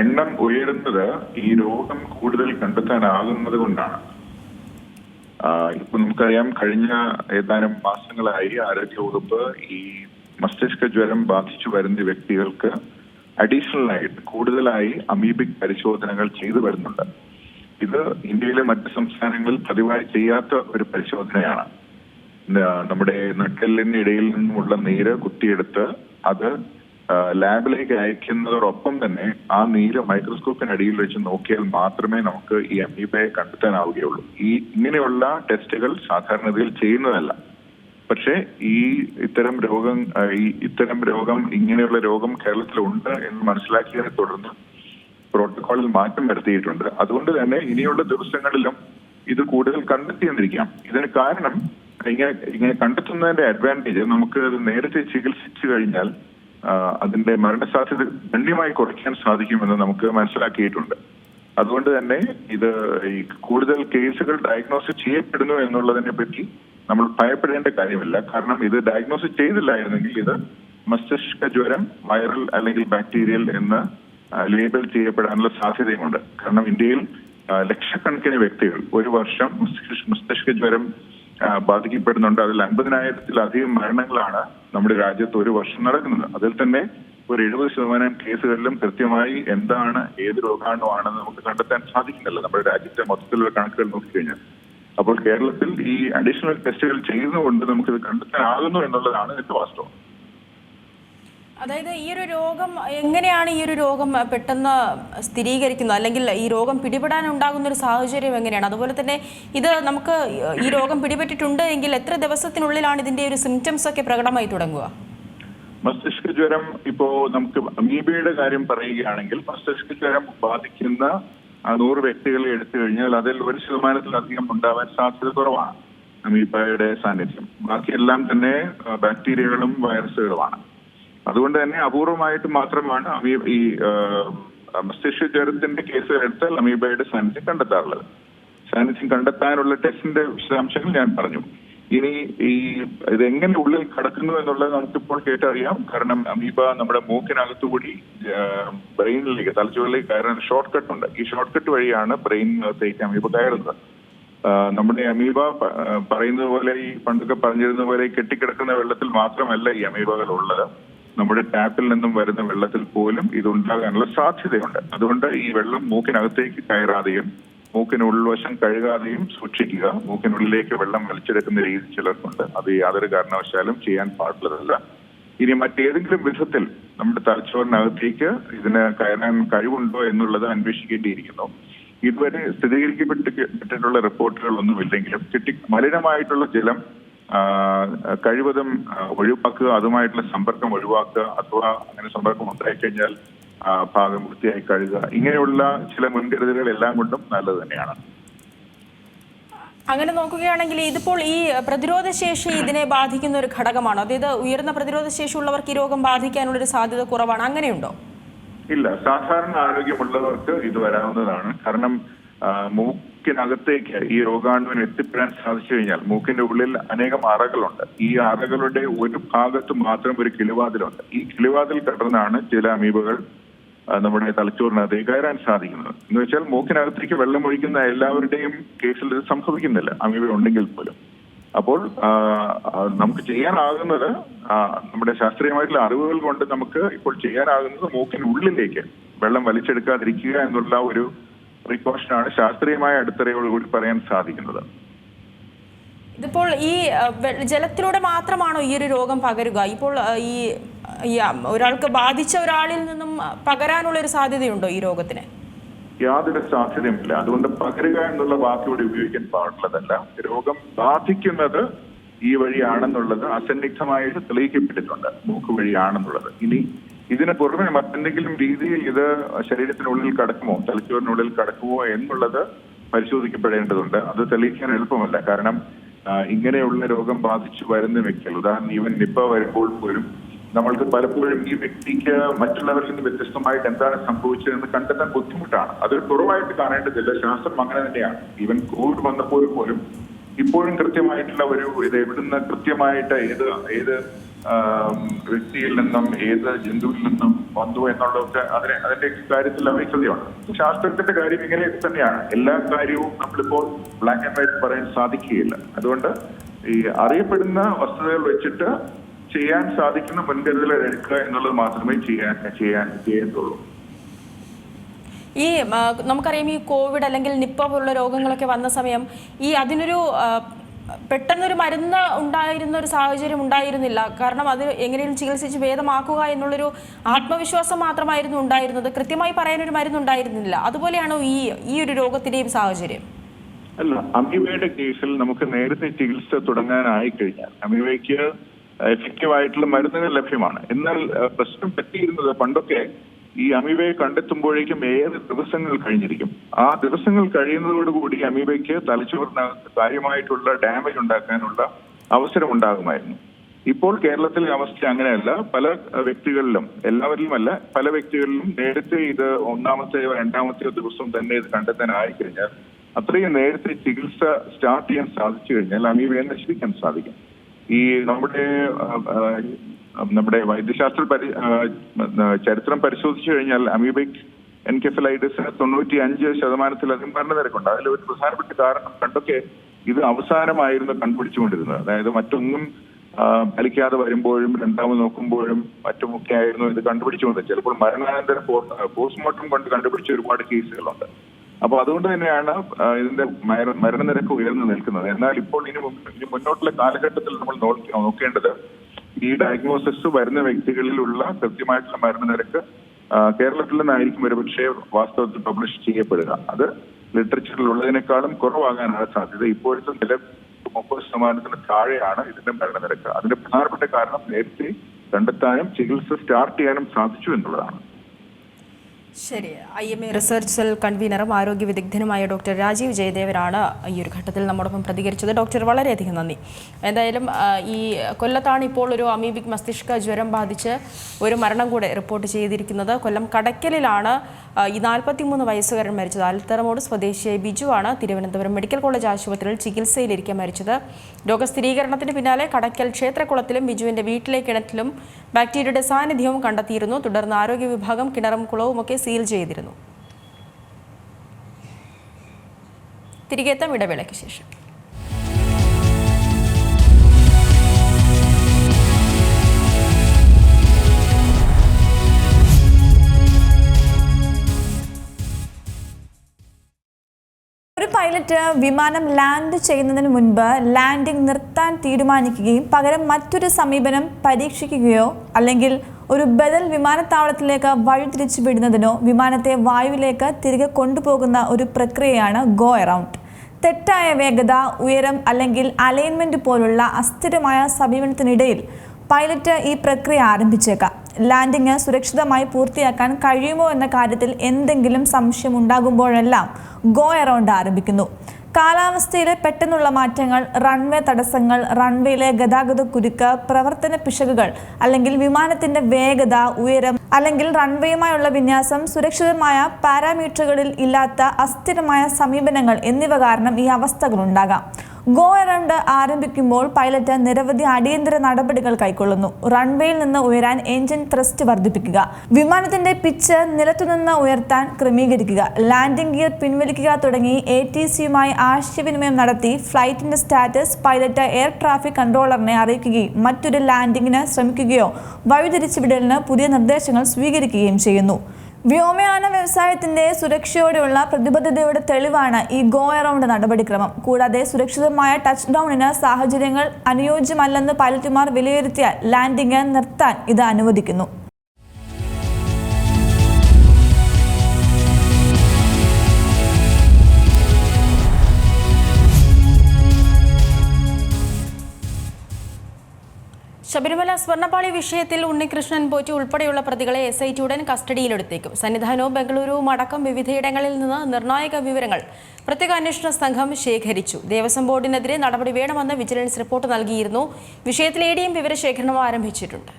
എണ്ണം ഉയരുന്നത് ഈ രോഗം കൂടുതൽ കണ്ടെത്താനാകുന്നത് കൊണ്ടാണ്. ഇപ്പൊ നമുക്കറിയാം കഴിഞ്ഞ ഏതാനും മാസങ്ങളായി ആരോഗ്യവകുപ്പ് ഈ മസ്തിഷ്ക ജ്വരം ബാധിച്ചു വരുന്ന വ്യക്തികൾക്ക് അഡീഷണൽ ആയിട്ട് കൂടുതലായി അമീബിക് പരിശോധനകൾ ചെയ്തു വരുന്നുണ്ട്. ഇത് ഇന്ത്യയിലെ മറ്റ് സംസ്ഥാനങ്ങളിൽ പതിവായി ചെയ്യാത്ത ഒരു പരിശോധനയാണ്. നമ്മുടെ നട്ടെല്ലിന് ഇടയിൽ നിന്നുമുള്ള നീര് കുത്തിയെടുത്ത് അത് ലാബിലേക്ക് അയക്കുന്നതോടൊപ്പം തന്നെ ആ നീര് മൈക്രോസ്കോപ്പിനടിയിൽ വെച്ച് നോക്കിയാൽ മാത്രമേ നമുക്ക് ഈ അമീബയെ കണ്ടെത്താനാവുകയുള്ളൂ. ഈ ഇങ്ങനെയുള്ള ടെസ്റ്റുകൾ സാധാരണഗതിയിൽ ചെയ്യുന്നതല്ല. പക്ഷേ ഈ ഇത്തരം രോഗം ഈ ഇത്തരം രോഗം ഇങ്ങനെയുള്ള രോഗം കേരളത്തിലുണ്ട് എന്ന് മനസ്സിലാക്കിയതിനെ തുടർന്ന് പ്രോട്ടോകോളിൽ മാറ്റം വരുത്തിയിട്ടുണ്ട്. അതുകൊണ്ട് തന്നെ ഇനിയുള്ള ദിവസങ്ങളിലും ഇത് കൂടുതൽ കണ്ടെത്തിയെന്നിരിക്കാം. ഇതിന് കാരണം ഇങ്ങനെ ഇങ്ങനെ കണ്ടെത്തുന്നതിന്റെ അഡ്വാന്റേജ് നമുക്ക് നേരത്തെ ചികിത്സിച്ചു കഴിഞ്ഞാൽ അതിന്റെ മരണസാധ്യത ഗണ്യമായി കുറയ്ക്കാൻ സാധിക്കുമെന്ന് നമുക്ക് മനസ്സിലാക്കിയിട്ടുണ്ട്. അതുകൊണ്ട് തന്നെ ഇത് ഈ കൂടുതൽ കേസുകൾ ഡയഗ്നോസ് ചെയ്യപ്പെടുന്നു എന്നുള്ളതിനെ പറ്റി നമ്മൾ ഭയപ്പെടേണ്ട കാര്യമില്ല. കാരണം ഇത് ഡയഗ്നോസ് ചെയ്തില്ലായിരുന്നെങ്കിൽ ഇത് മസ്തിഷ്ക ജ്വരം വൈറൽ അല്ലെങ്കിൽ ബാക്ടീരിയൽ എന്ന് ലേബൽ ചെയ്യപ്പെടാനുള്ള സാധ്യതയുമുണ്ട്. കാരണം ഇന്ത്യയിൽ ലക്ഷക്കണക്കിന് വ്യക്തികൾ ഒരു വർഷം മസ്തിഷ്ക ജ്വരം ബാധിക്കപ്പെടുന്നുണ്ട്. അതിൽ അൻപതിനായിരത്തിലധികം മരണങ്ങളാണ് നമ്മുടെ രാജ്യത്ത് ഒരു വർഷം നടക്കുന്നത്. അതിൽ തന്നെ ഒരു എഴുപത് ശതമാനം കേസുകളിലും കൃത്യമായി എന്താണ് ഏത് രോഗാണുവാണെന്ന് നമുക്ക് കണ്ടെത്താൻ സാധിക്കുന്നില്ല നമ്മുടെ രാജ്യത്തെ മൊത്തത്തിലുള്ള കണക്കുകൾ നോക്കിക്കഴിഞ്ഞാൽ. അപ്പോൾ കേരളത്തിൽ ഈ അഡീഷണൽ ടെസ്റ്റുകൾ ചെയ്യുന്നതുകൊണ്ട് നമുക്കിത് കണ്ടെത്താനാകുന്നു എന്നുള്ളതാണ് ഇതിന്റെ വാസ്തവം. അതായത് ഈ ഒരു രോഗം എങ്ങനെയാണ് ഈ ഒരു രോഗം പെട്ടെന്ന് സ്ഥിരീകരിക്കുന്നത്? അല്ലെങ്കിൽ ഈ രോഗം പിടിപെടാൻ ഉണ്ടാകുന്ന ഒരു സാഹചര്യം എങ്ങനെയാണ്? അതുപോലെ തന്നെ ഇത് നമുക്ക് ഈ രോഗം പിടിപെട്ടിട്ടുണ്ട് എങ്കിൽ എത്ര ദിവസത്തിനുള്ളിലാണ് ഇതിന്റെ ഒരു സിംറ്റംസ് ഒക്കെ പ്രകടമായി തുടങ്ങുക? മസ്തിഷ്ക ജ്വരം ഇപ്പോ നമുക്ക് അമീബയുടെ കാര്യം പറയുകയാണെങ്കിൽ മസ്തിഷ്ക ജ്വരം ബാധിക്കുന്ന നൂറ് വ്യക്തികളെ എടുത്തു കഴിഞ്ഞാൽ അതിൽ ഒരു ശതമാനത്തിലധികം ഉണ്ടാവാൻ സാധ്യത കുറവാണ് അമീബയുടെ സാന്നിധ്യം. ബാക്കിയെല്ലാം തന്നെ ബാക്ടീരിയകളും വൈറസുകളുമാണ് അതുകൊണ്ട് തന്നെ അപൂർവമായിട്ട് മാത്രമാണ് അമീബ ഈ മസ്തിഷ്ക ജ്വരത്തിന്റെ കേസുകൾ എടുത്താൽ അമീബയുടെ സാന്നിധ്യം കണ്ടെത്താറുള്ളത്. സാന്നിധ്യം കണ്ടെത്താനുള്ള ടെസ്റ്റിന്റെ വിശദാംശങ്ങൾ ഞാൻ പറഞ്ഞു. ഇനി ഈ ഇതെങ്ങനെ ഉള്ളിൽ കടക്കുന്നു എന്നുള്ളത് നമുക്കിപ്പോൾ കേട്ടറിയാം. കാരണം അമീബ നമ്മുടെ മൂക്കിനകത്തുകൂടി ബ്രെയിനിലേക്ക് തലച്ചോറിലേക്ക് കയറാൻ ഷോർട്ട് കട്ട് ഉണ്ട്. ഈ ഷോർട്ട് കട്ട് വഴിയാണ് ബ്രെയിനിനകത്തേക്ക് അമീബ കയറുന്നത്. നമ്മുടെ അമീബ പറയുന്നത് പോലെ ഈ പണ്ടൊക്കെ പറഞ്ഞിരുന്ന പോലെ കെട്ടിക്കിടക്കുന്ന വെള്ളത്തിൽ മാത്രമല്ല ഈ അമീബകൾ ഉള്ളത്. നമ്മുടെ ടാപ്പിൽ നിന്നും വരുന്ന വെള്ളത്തിൽ പോലും ഇത് ഉണ്ടാകാനുള്ള സാധ്യതയുണ്ട്. അതുകൊണ്ട് ഈ വെള്ളം മൂക്കിനകത്തേക്ക് കയറാതെയും മൂക്കിന് ഉൾവശം കഴുകാതെയും സൂക്ഷിക്കുക. മൂക്കിനുള്ളിലേക്ക് വെള്ളം വലിച്ചെടുക്കുന്ന രീതി ചിലർക്കുണ്ട്. അത് യാതൊരു കാരണവശാലും ചെയ്യാൻ പാടുള്ളതല്ല. ഇനി മറ്റേതെങ്കിലും വിധത്തിൽ നമ്മുടെ തലച്ചോറിനകത്തേക്ക് ഇതിന് കയറാൻ കഴിവുണ്ടോ എന്നുള്ളത് അന്വേഷിക്കേണ്ടിയിരിക്കുന്നു. ഇതുവരെ സ്ഥിരീകരിക്കപ്പെട്ടിട്ടുള്ള റിപ്പോർട്ടുകളൊന്നും ഇല്ലെങ്കിലും കിട്ടി മലിനമായിട്ടുള്ള ജലം കഴിവതും ഒഴിവാക്കുക അതുമായിട്ടുള്ള സമ്പർക്കം ഒഴിവാക്കുക അഥവാ അങ്ങനെ സമ്പർക്കം ഉണ്ടായിക്കഴിഞ്ഞാൽ ഭാഗം വൃത്തിയായി കഴുകുക. ഇങ്ങനെയുള്ള ചില മുൻകരുതലുകൾ എല്ലാം കൊണ്ടും നല്ലത് തന്നെയാണ്. അങ്ങനെ നോക്കുകയാണെങ്കിൽ ഇതിപ്പോൾ ഈ പ്രതിരോധ ശേഷി ഇതിനെ ബാധിക്കുന്ന ഒരു ഘടകമാണോ? അതായത് ഉയർന്ന പ്രതിരോധ ശേഷി ഉള്ളവർക്ക് ഈ രോഗം ബാധിക്കാനുള്ള ഒരു സാധ്യത കുറവാണ്. അങ്ങനെയുണ്ടോ? ഇല്ല. സാധാരണ ആരോഗ്യമുള്ളവർക്ക് ഇത് വരാവുന്നതാണ്. കാരണം ആ, മൂക്കിനകത്തേക്ക് ഈ രോഗാണുവിന് എത്തിപ്പെടാൻ സാധിച്ചു കഴിഞ്ഞാൽ മൂക്കിന്റെ ഉള്ളിൽ അനേകം അറകളുണ്ട്. ഈ അറകളുടെ ഒരു ഭാഗത്ത് മാത്രം ഒരു കിളിവാതിലുണ്ട്. ഈ കിളിവാതിൽ കടന്നാണ് ചില അമീബകൾ നമ്മുടെ തലച്ചോറിനകത്തേക്ക് കയറാൻ സാധിക്കുന്നത്. എന്ന് വെച്ചാൽ മൂക്കിനകത്തേക്ക് വെള്ളം ഒഴിക്കുന്ന എല്ലാവരുടെയും കേസിൽ ഇത് സംഭവിക്കുന്നില്ല. അമീബ ഉണ്ടെങ്കിൽ പോലും. അപ്പോൾ നമുക്ക് ചെയ്യാനാകുന്നത് നമ്മുടെ ശാസ്ത്രീയമായിട്ടുള്ള അറിവുകൾ കൊണ്ട് നമുക്ക് ഇപ്പോൾ ചെയ്യാനാകുന്നത് മൂക്കിനുള്ളിലേക്ക് വെള്ളം വലിച്ചെടുക്കാതിരിക്കുക എന്നുള്ള ഒരു പ്രിക്കോഷനാണ് ശാസ്ത്രീയമായ അടിത്തറയോടുകൂടി പറയാൻ സാധിക്കുന്നത്. ഇതിപ്പോൾ ഈ ജലത്തിലൂടെ മാത്രമാണോ ഈ ഒരു രോഗം പകരുക? ഇപ്പോൾ ഈ ഒരാൾക്ക് ബാധിച്ച ഒരാളിൽ നിന്നും പകരാനുള്ള ഒരു സാധ്യതയുണ്ടോ ഈ രോഗത്തിന്? യാതൊരു സാധ്യതയുമില്ല. അതുകൊണ്ട് പകരുക എന്നുള്ള വാക്ക് ഇവിടെ ഉപയോഗിക്കാൻ പാടുള്ളതല്ല. രോഗം ബാധിക്കുന്നത് ഈ വഴിയാണെന്നുള്ളത് അസന്നിഗ്ധമായിട്ട് തെളിയിക്കപ്പെട്ടിട്ടുണ്ട്. മൂക്ക് വഴിയാണെന്നുള്ളത്. ഇനി ഇതിന് പുറമെ മറ്റെന്തെങ്കിലും രീതിയിൽ ഇത് ശരീരത്തിനുള്ളിൽ കടക്കുമോ? തലച്ചോറിനുള്ളിൽ കടക്കുമോ എന്നുള്ളത് പരിശോധിക്കപ്പെടേണ്ടതുണ്ട്. അത് തെളിയിക്കാൻ എളുപ്പമല്ല. കാരണം ഇങ്ങനെയുള്ള രോഗം ബാധിച്ചു വരുന്ന വ്യക്തികൾ ഉദാഹരണം ഈവൻ നിപ്പ വരുമ്പോൾ പോലും നമ്മൾക്ക് പലപ്പോഴും ഈ വ്യക്തിക്ക് മറ്റുള്ളവരിൽ നിന്ന് വ്യത്യസ്തമായിട്ട് എന്താണ് സംഭവിച്ചതെന്ന് കണ്ടെത്താൻ ബുദ്ധിമുട്ടാണ്. അതൊരു കുറവായിട്ട് കാണേണ്ടതില്ല. ശാസ്ത്രം അങ്ങനെ തന്നെയാണ്. ഈവൻ കോവിഡ് വന്നപ്പോൾ പോലും ഇപ്പോഴും കൃത്യമായിട്ടുള്ള ഒരു ഇത് എവിടുന്ന് കൃത്യമായിട്ട് ഏത് ഏത് വ്യക്തിയിൽ നിന്നും ഏത് ജന്തുവിൽ നിന്നും വന്നു എന്നുള്ളതൊക്കെ അതിന് അതിന്റെ കാര്യത്തിൽ അവ്യക്തതയുണ്ട് ശാസ്ത്രത്തിന്റെ കാര്യം ഇങ്ങനെ തന്നെയാണ്. എല്ലാ കാര്യവും നമ്മളിപ്പോൾ ബ്ലാക്ക് ആൻഡ് വൈറ്റ് പറയാൻ സാധിക്കുകയില്ല. അതുകൊണ്ട് ഈ അറിയപ്പെടുന്ന വസ്തുതകൾ വെച്ചിട്ട് ചെയ്യാൻ സാധിക്കുന്ന മുൻകരുതലുകൾ എടുക്കുക എന്നുള്ളത് മാത്രമേ ചെയ്യാൻ ചെയ്യാൻ ചെയ്യത്തുള്ളൂ ഈ നമുക്കറിയാം ഈ കോവിഡ് അല്ലെങ്കിൽ നിപ്പ പോലുള്ള രോഗങ്ങളൊക്കെ വന്ന സമയം ഈ അതിനൊരു പെട്ടെന്നൊരു മരുന്ന് ഉണ്ടായിരുന്ന ഒരു സാഹചര്യം ഉണ്ടായിരുന്നില്ല. കാരണം അത് എങ്ങനെയും ചികിത്സിച്ച് ഭേദമാക്കുക എന്നുള്ളൊരു ആത്മവിശ്വാസം മാത്രമായിരുന്നു ഉണ്ടായിരുന്നത്. കൃത്യമായി പറയാനൊരു മരുന്ന് ഉണ്ടായിരുന്നില്ല അതുപോലെയാണോ ഈ ഈ ഒരു രോഗത്തിന്റെയും സാഹചര്യം? അല്ല അമീബയുടെ കേസിൽ നമുക്ക് നേരത്തെ ചികിത്സ തുടങ്ങാനായി കഴിഞ്ഞാൽ അമീബയ്ക്ക് എഫക്റ്റീവ് ആയിട്ടുള്ള മരുന്നുകൾ ലഭ്യമാണ്. എന്നാൽ പ്രശ്നം പറ്റിയിരുന്നത് പണ്ടൊക്കെ ഈ അമീബയെ കണ്ടെത്തുമ്പോഴേക്കും ഏറെ ദിവസങ്ങൾ കഴിഞ്ഞിരിക്കും? ആ ദിവസങ്ങൾ കഴിയുന്നതോടുകൂടി അമീബയ്ക്ക് തലച്ചോറിനകത്ത് കാര്യമായിട്ടുള്ള ഡാമേജ് ഉണ്ടാക്കാനുള്ള അവസരം ഉണ്ടാകുമായിരുന്നു ഇപ്പോൾ കേരളത്തിലെ അവസ്ഥ അങ്ങനെയല്ല. പല വ്യക്തികളിലും എല്ലാവരിലുമല്ല പല വ്യക്തികളിലും നേരത്തെ ഇത് ഒന്നാമത്തെയോ രണ്ടാമത്തെയോ ദിവസം തന്നെ ഇത് കണ്ടെത്താനായി കഴിഞ്ഞാൽ അത്രയും നേരത്തെ ചികിത്സ സ്റ്റാർട്ട് ചെയ്യാൻ സാധിച്ചു കഴിഞ്ഞാൽ അമീബയെ നശിപ്പിക്കാൻ സാധിക്കും. ഈ നമ്മുടെ നമ്മുടെ വൈദ്യശാസ്ത്ര പരി ചരിത്രം പരിശോധിച്ചു കഴിഞ്ഞാൽ അമീബിക് എൻകെഫലൈറ്റിസിന് തൊണ്ണൂറ്റി അഞ്ച് ശതമാനത്തിലധികം മരണനിരക്കുണ്ട് അതിൽ ഒരു പ്രധാനപ്പെട്ട കാരണം പണ്ടൊക്കെ ഇത് അവസാനമായിരുന്നു കണ്ടുപിടിച്ചുകൊണ്ടിരുന്നത്. അതായത് മറ്റൊന്നും ഫലിക്കാതെ വരുമ്പോഴും രണ്ടാമത് നോക്കുമ്പോഴും മറ്റുമൊക്കെ ആയിരുന്നു ഇത് കണ്ടുപിടിച്ചുകൊണ്ട് ചിലപ്പോൾ മരണാനന്തര പോസ്റ്റ്മോർട്ടം കൊണ്ട് കണ്ടുപിടിച്ച ഒരുപാട് കേസുകളുണ്ട്. അപ്പൊ അതുകൊണ്ട് തന്നെയാണ് ഇതിന്റെ മരണനിരക്ക് ഉയർന്നു നിൽക്കുന്നത്. എന്നാൽ ഇപ്പോൾ ഇനി മുന്നോട്ടുള്ള കാലഘട്ടത്തിൽ നമ്മൾ നോക്കി- നോക്കേണ്ടത് ഈ ഡയഗ്നോസിസ് വരുന്ന വ്യക്തികളിലുള്ള കൃത്യമായിട്ടുള്ള മരണനിരക്ക് നിരക്ക് കേരളത്തിൽ നിന്നായിരിക്കും ഒരുപക്ഷെ വാസ്തവത്തിൽ പബ്ലിഷ് ചെയ്യപ്പെടുക. അത് ലിറ്ററേച്ചറിൽ ഉള്ളതിനേക്കാളും കുറവാകാനാണ് സാധ്യത. ഇപ്പോഴത്തെ നില മുപ്പത് ശതമാനത്തിന് താഴെയാണ് ഇതിന്റെ മരണനിരക്ക്. അതിന്റെ പ്രധാനപ്പെട്ട കാരണം നേരത്തെ കണ്ടെത്താനും ചികിത്സ സ്റ്റാർട്ട് ചെയ്യാനും സാധിച്ചു എന്നുള്ളതാണ്. ശരി. I M A research cell കൺവീനറും ആരോഗ്യ വിദഗ്ധനുമായ ഡോക്ടർ രാജീവ് ജയദേവനാണ് ഈ ഒരു ഘട്ടത്തിൽ നമ്മോടൊപ്പം പ്രതികരിച്ചത്. ഡോക്ടർ വളരെയധികം നന്ദി. എന്തായാലും ഈ കൊല്ലത്താണ് ഇപ്പോൾ ഒരു അമീബിക് മസ്തിഷ്ക ജ്വരം ബാധിച്ച് ഒരു മരണം കൂടെ റിപ്പോർട്ട് ചെയ്തിരിക്കുന്നത്. കൊല്ലം കടയ്ക്കലിലാണ് ആ, ഈ നാൽപ്പത്തിമൂന്ന് വയസ്സുകാരൻ മരിച്ചത്. ആൽത്തറമോട് സ്വദേശിയായ ബിജുവാണ് തിരുവനന്തപുരം മെഡിക്കൽ കോളേജ് ആശുപത്രിയിൽ ചികിത്സയിലിരിക്കെ മരിച്ചത്. രോഗസ്ഥിരീകരണത്തിന് പിന്നാലെ കടക്കൽ ക്ഷേത്രക്കുളത്തിലും ബിജുവിന്റെ വീട്ടിലെ കിണറ്റിലും ബാക്ടീരിയയുടെ സാന്നിധ്യവും കണ്ടെത്തിയിരുന്നു. തുടർന്ന് ആരോഗ്യ വിഭാഗം കിണറും കുളവുമൊക്കെ സീൽ ചെയ്തിരുന്നു. തിരികെ എത്താം ഇടവേളയ്ക്ക് ശേഷം. ഒരു പൈലറ്റ് വിമാനം ലാൻഡ് ചെയ്യുന്നതിന് മുൻപ് ലാൻഡിംഗ് നിർത്താൻ തീരുമാനിക്കുകയും പകരം മറ്റൊരു സമീപനം പരീക്ഷിക്കുകയോ അല്ലെങ്കിൽ ഒരു ബദൽ വിമാനത്താവളത്തിലേക്ക് വഴിതിരിച്ചു വിടുന്നതിനോ വിമാനത്തെ വായുവിലേക്ക് തിരികെ കൊണ്ടുപോകുന്ന ഒരു പ്രക്രിയയാണ് ഗോ എറൗണ്ട് തെറ്റായ വേഗത ഉയരം അല്ലെങ്കിൽ അലൈൻമെന്റ് പോലുള്ള അസ്ഥിരമായ സമീപനത്തിനിടയിൽ പൈലറ്റ് ഈ പ്രക്രിയ ആരംഭിച്ചേക്കാം. ലാൻഡിംഗ് സുരക്ഷിതമായി പൂർത്തിയാക്കാൻ കഴിയുമോ എന്ന കാര്യത്തിൽ എന്തെങ്കിലും സംശയം ഉണ്ടാകുമ്പോഴെല്ലാം ഗോ എറൗണ്ട് ആരംഭിക്കുന്നു. കാലാവസ്ഥയിലെ പെട്ടെന്നുള്ള മാറ്റങ്ങൾ റൺവേ തടസ്സങ്ങൾ റൺവേയിലെ ഗതാഗത കുരുക്ക് പ്രവർത്തന പിശകുകൾ അല്ലെങ്കിൽ വിമാനത്തിന്റെ വേഗത ഉയരം അല്ലെങ്കിൽ റൺവേയുമായുള്ള വിന്യാസം സുരക്ഷിതമായ പാരാമീറ്ററുകളിൽ ഇല്ലാത്ത അസ്ഥിരമായ സമീപനങ്ങൾ എന്നിവ കാരണം ഈ അവസ്ഥകൾ ഉണ്ടാകാം ഗോ അറൗണ്ട് ആരംഭിക്കുമ്പോൾ പൈലറ്റ് നിരവധി അടിയന്തര നടപടികൾ കൈക്കൊള്ളുന്നു. റൺവേയിൽ നിന്ന് ഉയരാൻ എഞ്ചിൻ ത്രസ്റ്റ് വർദ്ധിപ്പിക്കുക. വിമാനത്തിന്റെ പിച്ച് നിലത്തുനിന്ന് ഉയർത്താൻ ക്രമീകരിക്കുക. ലാൻഡിംഗ് ഗിയർ പിൻവലിക്കുക തുടങ്ങി എ ടി സിയുമായി ആശയവിനിമയം നടത്തി ഫ്ലൈറ്റിന്റെ സ്റ്റാറ്റസ് പൈലറ്റ് എയർ ട്രാഫിക് കൺട്രോളറിനെ അറിയിക്കുകയും മറ്റൊരു ലാൻഡിംഗിന് ശ്രമിക്കുകയോ വഴിതിരിച്ചുവിടലിന് പുതിയ നിർദ്ദേശങ്ങൾ സ്വീകരിക്കുകയും ചെയ്യുന്നു. വ്യോമയാന വ്യവസായത്തിന്റെ സുരക്ഷയോടെയുള്ള പ്രതിബദ്ധതയുടെ തെളിവാണ് ഈ ഗോ എറൗണ്ട് നടപടിക്രമം. കൂടാതെ സുരക്ഷിതമായ ടച്ച് ഡൗണിന് സാഹചര്യങ്ങൾ അനുയോജ്യമല്ലെന്ന് പൈലറ്റുമാർ വിലയിരുത്തിയാൽ ലാൻഡിംഗ് നിർത്താൻ ഇത് അനുവദിക്കുന്നു. ശബരിമല സ്വർണപ്പാളി വിഷയത്തിൽ ഉണ്ണികൃഷ്ണൻ പോറ്റി ഉൾപ്പെടെയുള്ള പ്രതികളെ എസ് ഐ ടി ഉടൻ കസ്റ്റഡിയിലെടുത്തേക്കും. സന്നിധാനവും ബംഗളൂരുവും അടക്കം വിവിധയിടങ്ങളിൽ നിന്ന് നിർണായക വിവരങ്ങൾ പ്രത്യേക അന്വേഷണ സംഘം ശേഖരിച്ചു. ദേവസ്വം ബോർഡിനെതിരെ നടപടി വേണമെന്ന് വിജിലൻസ് റിപ്പോർട്ട് നൽകിയിരുന്നു. വിഷയത്തിൽ ഡിയും വിവരശേഖരണം ആരംഭിച്ചിട്ടുണ്ട്.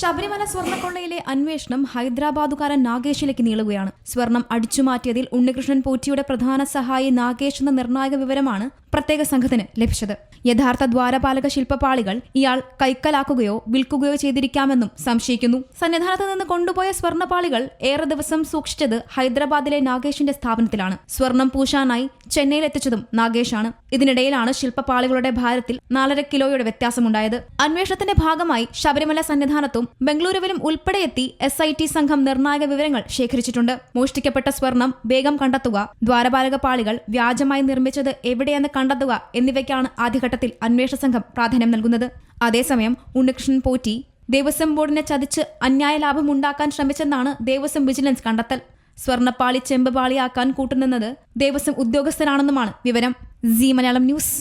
ശബരിമല സ്വർണക്കൊള്ളയിലെ അന്വേഷണം ഹൈദരാബാദുകാരൻ നാഗേഷിലേക്ക് നീളുകയാണ്. സ്വർണം അടിച്ചുമാറ്റിയതിൽ ഉണ്ണികൃഷ്ണൻ പോറ്റിയുടെ പ്രധാന സഹായി നാഗേഷ് എന്ന നിർണായക വിവരമാണ് പ്രത്യേക സംഘത്തിന് ലഭിച്ചത്. യഥാർത്ഥ ദ്വാരപാലക ശില്പപാളികൾ ഇയാൾ കൈക്കലാക്കുകയോ വിൽക്കുകയോ ചെയ്തിരിക്കാമെന്നും സംശയിക്കുന്നു. സന്നിധാനത്ത് നിന്ന് കൊണ്ടുപോയ സ്വർണപാളികൾ ഏറെ ദിവസം സൂക്ഷിച്ചത് ഹൈദരാബാദിലെ നാഗേഷിന്റെ സ്ഥാപനത്തിലാണ്. സ്വർണം പൂശാനായി ചെന്നൈയിൽ എത്തിച്ചതും നാഗേഷാണ്. ഇതിനിടയിലാണ് ശില്പപാളികളുടെ ഭാരത്തിൽ നാലര കിലോയുടെ വ്യത്യാസമുണ്ടായത്. അന്വേഷണത്തിന്റെ ഭാഗമായി ശബരിമല സന്നിധാനത്തും ബംഗളൂരുവിലും ഉൾപ്പെടെ എത്തി എസ് ഐ ടി സംഘം നിർണായക വിവരങ്ങൾ ശേഖരിച്ചിട്ടുണ്ട്. മോഷ്ടിക്കപ്പെട്ട സ്വർണം വേഗം കണ്ടെത്തുക ദ്വാരപാലക പാളികൾ വ്യാജമായി നിർമ്മിച്ചത് എവിടെയെന്ന് കണ്ടെത്തുക എന്നിവയ്ക്കാണ് ആദ്യഘട്ടത്തിൽ അന്വേഷണ സംഘം പ്രാധാന്യം നൽകുന്നത്. അതേസമയം ഉണ്ണികൃഷ്ണൻ പോറ്റി ദേവസ്വം ബോർഡിനെ ചതിച്ച് അന്യായ ലാഭം ഉണ്ടാക്കാൻ ശ്രമിച്ചെന്നാണ് ദേവസ്വം വിജിലൻസ് കണ്ടെത്തൽ. സ്വർണപ്പാളി ചെമ്പുപാളിയാക്കാൻ കൂട്ടുനിന്നത് ദേവസ്വം ഉദ്യോഗസ്ഥരാണെന്നുമാണ് വിവരം. C Malayalam news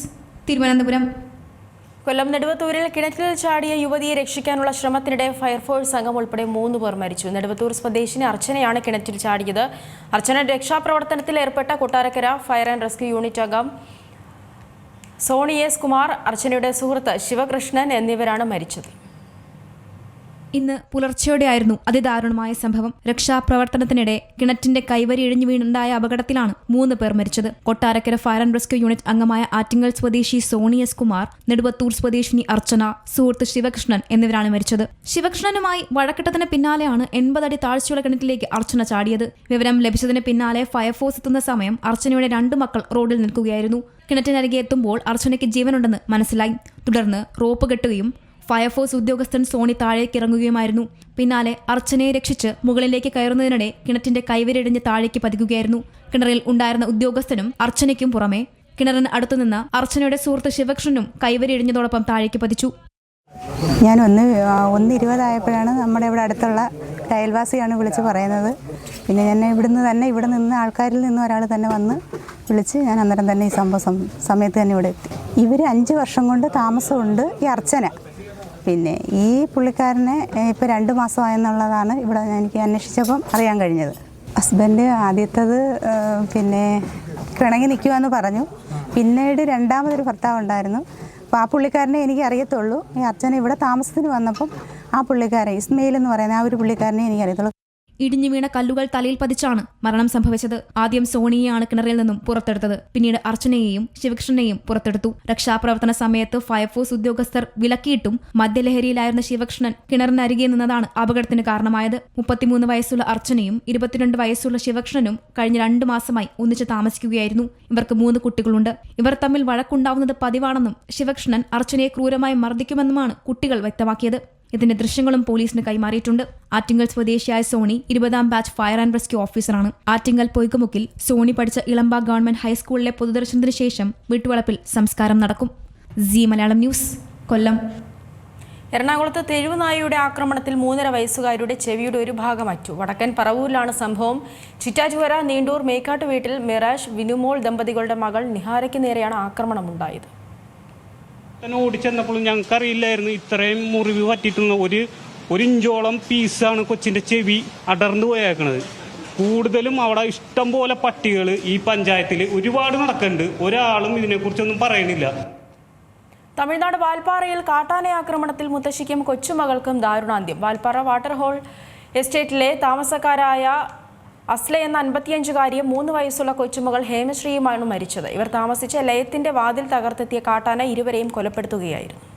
Thiruvananthapuram. കൊല്ലം നെടുവത്തൂരിൽ കിണറ്റിൽ ചാടിയ യുവതിയെ രക്ഷിക്കാനുള്ള ശ്രമത്തിനിടെ ഫയർഫോഴ്സ് സംഘം ഉൾപ്പെടെ മൂന്ന് പേർ മരിച്ചു. നെടുവത്തൂർ സ്വദേശിനി അർച്ചനയാണ് കിണറ്റിൽ ചാടിയത്. അർച്ചന രക്ഷാപ്രവർത്തനത്തിൽ ഏർപ്പെട്ട Kottarakkara fire and rescue unit അംഗം സോണി എസ് കുമാർ അർച്ചനയുടെ സുഹൃത്ത് ശിവകൃഷ്ണൻ എന്നിവരാണ് മരിച്ചത്. ഇന്ന് പുലർച്ചെയോടെയായിരുന്നു അതിദാരുണമായ സംഭവം. രക്ഷാപ്രവർത്തനത്തിനിടെ കിണറ്റിന്റെ കൈവരി ഇഴിഞ്ഞു വീണുണ്ടായ അപകടത്തിലാണ് മൂന്ന് പേർ മരിച്ചത്. Kottarakkara fire and rescue unit അംഗമായ ആറ്റിങ്ങൽ സ്വദേശി സോണി എസ് കുമാർ നെടുവത്തൂർ സ്വദേശിനി അർച്ചന സുഹൃത്ത് ശിവകൃഷ്ണൻ എന്നിവരാണ് മരിച്ചത്. ശിവകൃഷ്ണനുമായി വഴക്കിട്ടതിന് പിന്നാലെയാണ് എൺപതടി താഴ്ചയുള്ള കിണറ്റിലേക്ക് അർച്ചന ചാടിയത്. വിവരം ലഭിച്ചതിന് പിന്നാലെ ഫയർഫോഴ്സ് എത്തുന്ന സമയം അർച്ചനയുടെ രണ്ട് മക്കൾ റോഡിൽ നിൽക്കുകയായിരുന്നു. കിണറ്റിനരികെ എത്തുമ്പോൾ അർച്ചനയ്ക്ക് ജീവനുണ്ടെന്ന് മനസ്സിലായി. തുടർന്ന് റോപ്പ് കെട്ടുകയും ഫയർഫോഴ്സ് ഉദ്യോഗസ്ഥൻ സോണി താഴേക്ക് ഇറങ്ങുകയുമായിരുന്നു. പിന്നാലെ അർച്ചനയെ രക്ഷിച്ച് മുകളിലേക്ക് കയറുന്നതിനിടെ കിണറ്റിന്റെ കൈവരിടിഞ്ഞ് താഴേക്ക് പതിക്കുകയായിരുന്നു. കിണറിൽ ഉണ്ടായിരുന്ന ഉദ്യോഗസ്ഥനും അർച്ചനയ്ക്കും പുറമെ കിണറിന് അടുത്തുനിന്ന് അർച്ചനയുടെ സുഹൃത്ത് ശിവകൃഷ്ണനും കൈവരി ഇടിഞ്ഞതോടൊപ്പം താഴേക്ക് പതിച്ചു. ഞാൻ ഒന്ന് ഒന്ന് ഇരുപതായപ്പോഴാണ് നമ്മുടെ ഇവിടെ അടുത്തുള്ള അയൽവാസിയാണ് വിളിച്ച് പറയുന്നത്. പിന്നെ ഞാൻ ഇവിടുന്ന് തന്നെ ഇവിടെ നിന്ന് ആൾക്കാരിൽ നിന്ന് ഒരാൾ തന്നെ വന്ന് വിളിച്ച് ഞാൻ അന്നേരം തന്നെ ഈ സംഭവം സമയത്ത് തന്നെ ഇവിടെ എത്തി. ഇവർ അഞ്ച് വർഷം കൊണ്ട് താമസമുണ്ട് ഈ അർച്ചന. പിന്നെ ഈ പുള്ളിക്കാരനെ ഇപ്പോൾ രണ്ട് മാസമായെന്നുള്ളതാണ് ഇവിടെ എനിക്ക് അന്വേഷിച്ചപ്പം അറിയാൻ കഴിഞ്ഞത്. ഹസ്ബൻഡ് ആദ്യത്തത് പിന്നെ കിണങ്ങി നിൽക്കുമെന്ന് പറഞ്ഞു. പിന്നീട് രണ്ടാമതൊരു ഭർത്താവ് ഉണ്ടായിരുന്നു. അപ്പോൾ ആ പുള്ളിക്കാരനെ എനിക്ക് അറിയത്തുള്ളൂ ഈ അച്ഛൻ ഇവിടെ താമസത്തിന് വന്നപ്പം ആ പുള്ളിക്കാരൻ ഇസ്മയിൽ എന്ന് പറയുന്ന ആ ഒരു പുള്ളിക്കാരനെ എനിക്ക് അറിയത്തുള്ളൂ ഇടിഞ്ഞു വീണ കല്ലുകൾ തലയിൽ പതിച്ചാണ് മരണം സംഭവിച്ചത്. ആദ്യം സോണിയെയാണ് കിണറിൽ നിന്നും പുറത്തെടുത്തത്. പിന്നീട് അർച്ചനയെയും ശിവകൃഷ്ണനെയും പുറത്തെടുത്തു. രക്ഷാപ്രവർത്തന സമയത്ത് ഫയർഫോഴ്സ് ഉദ്യോഗസ്ഥർ വിലക്കിയിട്ടും മദ്യലഹരിയിലായിരുന്ന ശിവകൃഷ്ണൻ കിണറിനരികെ നിന്നതാണ് അപകടത്തിന് കാരണമായത്. മുപ്പത്തിമൂന്ന് വയസ്സുള്ള അർച്ചനയും ഇരുപത്തിരണ്ട് വയസ്സുള്ള ശിവകൃഷ്ണനും കഴിഞ്ഞ രണ്ടു മാസമായി ഒന്നിച്ച് താമസിക്കുകയായിരുന്നു. ഇവർക്ക് മൂന്ന് കുട്ടികളുണ്ട്. ഇവർ തമ്മിൽ വഴക്കുണ്ടാവുന്നത് പതിവാണെന്നും ശിവകൃഷ്ണൻ അർച്ചനയെ ക്രൂരമായി മർദ്ദിക്കുമെന്നുമാണ് കുട്ടികൾ വ്യക്തമാക്കിയത്. ഇതിന്റെ ദൃശ്യങ്ങളും പോലീസിന് കൈമാറിയിട്ടുണ്ട്. ആറ്റിങ്ങൽ സ്വദേശിയായ സോണി ഇരുപതാം ബാച്ച് ഫയർ ആൻഡ് റെസ്ക്യൂ ഓഫീസറാണ്. ആറ്റിങ്ങൽ പൊയ്ക്കുമുക്കിൽ സോണി പഠിച്ച ഇളമ്പ ഗവൺമെന്റ് ഹൈസ്കൂളിലെ പൊതുദർശനത്തിന് ശേഷം വീട്ടുവളപ്പിൽ സംസ്കാരം നടക്കും. C Malayalam news Kollam. എറണാകുളത്ത് തെരുവുനായയുടെ ആക്രമണത്തിൽ മൂന്നര വയസ്സുകാരുടെ ചെവിയുടെ ഒരു ഭാഗം അറ്റു. വടക്കൻ പറവൂരിലാണ് സംഭവം. ചിറ്റാചുവര നീണ്ടൂർ മേക്കാട്ട് വീട്ടിൽ മിറാഷ് വിനുമോൾ ദമ്പതികളുടെ മകൾ നിഹാരയ്ക്ക് നേരെയാണ് ആക്രമണമുണ്ടായത്. തന്നെ ഓടിച്ചെന്നപ്പോൾ ഞങ്ങൾക്കറിയില്ലായിരുന്നു. ഇത്രയും മുറിവ് പറ്റിയിട്ടുള്ള ഒരു ഒരു ഇഞ്ചോളം പീസാണ് കൊച്ചിന്റെ ചെവി അടർന്നു പോയേക്കണത്. കൂടുതലും അവിടെ ഇഷ്ടം പോലെ പട്ടികൾ ഈ പഞ്ചായത്തിൽ ഒരുപാട് നടക്കുന്നുണ്ട്. ഒരാളും ഇതിനെക്കുറിച്ചൊന്നും പറയണില്ല തമിഴ്നാട് വാൽപ്പാറയിൽ കാട്ടാന ആക്രമണത്തിൽ മുത്തശ്ശിക്കും കൊച്ചുമകൾക്കും ദാരുണാന്ത്യം. വാൽപ്പാറ വാട്ടർ ഹോൾ എസ്റ്റേറ്റിലെ താമസക്കാരായ അസ്ല എന്ന അൻപത്തിയഞ്ചുകാരിയും മൂന്ന് വയസ്സുള്ള കൊച്ചുമകൾ ഹേമശ്രീയുമാണ് മരിച്ചത്. ഇവർ താമസിച്ച ലയത്തിന്റെ വാതിൽ തകർത്തെത്തിയ കാട്ടാന ഇരുവരെയും കൊലപ്പെടുത്തുകയായിരുന്നു.